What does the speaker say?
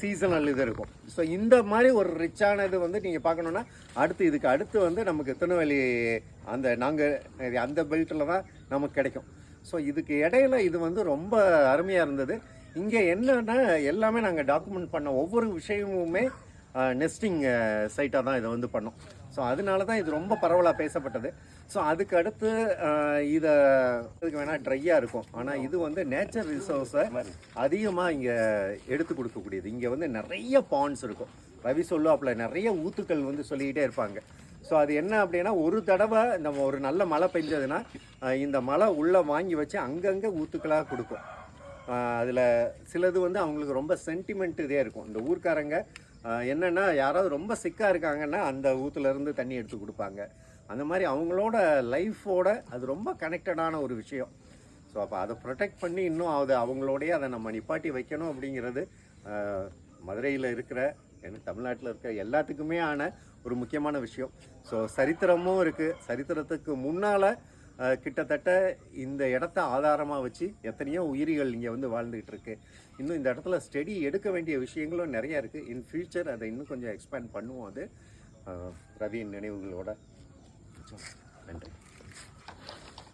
Seasonal இது இருக்கும். So இந்த மாதிரி ஒரு ரிச்சானது வந்து நீங்கள் பார்க்கணுன்னா அடுத்து இதுக்கு அடுத்து வந்து நமக்கு திருநெல்வேலி அந்த நாங்கள் அந்த பெல்ட்டில் தான் நமக்கு கிடைக்கும். ஸோ இதுக்கு இடையில இது வந்து ரொம்ப அருமையாக இருந்தது. இங்கே என்னன்னா எல்லாமே நாங்கள் டாக்குமெண்ட் பண்ண ஒவ்வொரு விஷயமுமே நெஸ்டிங் சைட்டாக தான் இதை வந்து பண்ணோம். ஸோ அதனால தான் இது ரொம்ப பரவலாக பேசப்பட்டது. ஸோ அதுக்கு அடுத்து இதை இதுக்கு வேணால் ட்ரையாக இருக்கும். ஆனால் இது வந்து நேச்சர் ரிசோர்ஸை அதிகமாக இங்கே எடுத்து கொடுக்கக்கூடியது. இங்கே வந்து நிறைய பாண்ட்ஸ் இருக்கும். ரவி சொல்லுவாப்புல நிறைய ஊத்துக்கள் வந்து சொல்லிக்கிட்டே இருப்பாங்க. ஸோ அது என்ன அப்படின்னா ஒரு தடவை இந்த ஒரு நல்ல மழை பெஞ்சதுன்னா இந்த மழை உள்ளே வாங்கி வச்சு அங்கங்கே ஊத்துக்களாக கொடுக்கும். அதில் சிலது வந்து அவங்களுக்கு ரொம்ப சென்டிமெண்ட் இதே இருக்கும். இந்த ஊர்க்காரங்க என்னென்னா யாராவது ரொம்ப சிக்காக இருக்காங்கன்னா அந்த ஊத்துலேருந்து தண்ணி எடுத்து கொடுப்பாங்க. அந்த மாதிரி அவங்களோட லைஃபோட அது ரொம்ப கனெக்டடான ஒரு விஷயம். ஸோ அப்போ அதை ப்ரொடெக்ட் பண்ணி இன்னும் அது அவங்களோடைய அதை நம்ம நிப்பாட்டி வைக்கணும் அப்படிங்கிறது மதுரையில் இருக்கிற ஏன்னா தமிழ்நாட்டில் இருக்கிற எல்லாத்துக்குமே ஆன ஒரு முக்கியமான விஷயம். ஸோ சரித்திரமும் இருக்குது சரித்திரத்துக்கு முன்னால் கிட்டத்தட்ட இந்த இடத்த ஆதாரமாக வச்சு எத்தனையோ உயிரிகள் இங்கே வந்து வாழ்ந்துகிட்டு இருக்கு. இன்னும் இந்த இடத்துல ஸ்டடி எடுக்க வேண்டிய விஷயங்களும் நிறைய இருக்குது இன் ஃபியூச்சர் அதை இன்னும் கொஞ்சம் எக்ஸ்பேண்ட் பண்ணுவோம் அது. ரவியின் நினைவுகளோட நன்றி.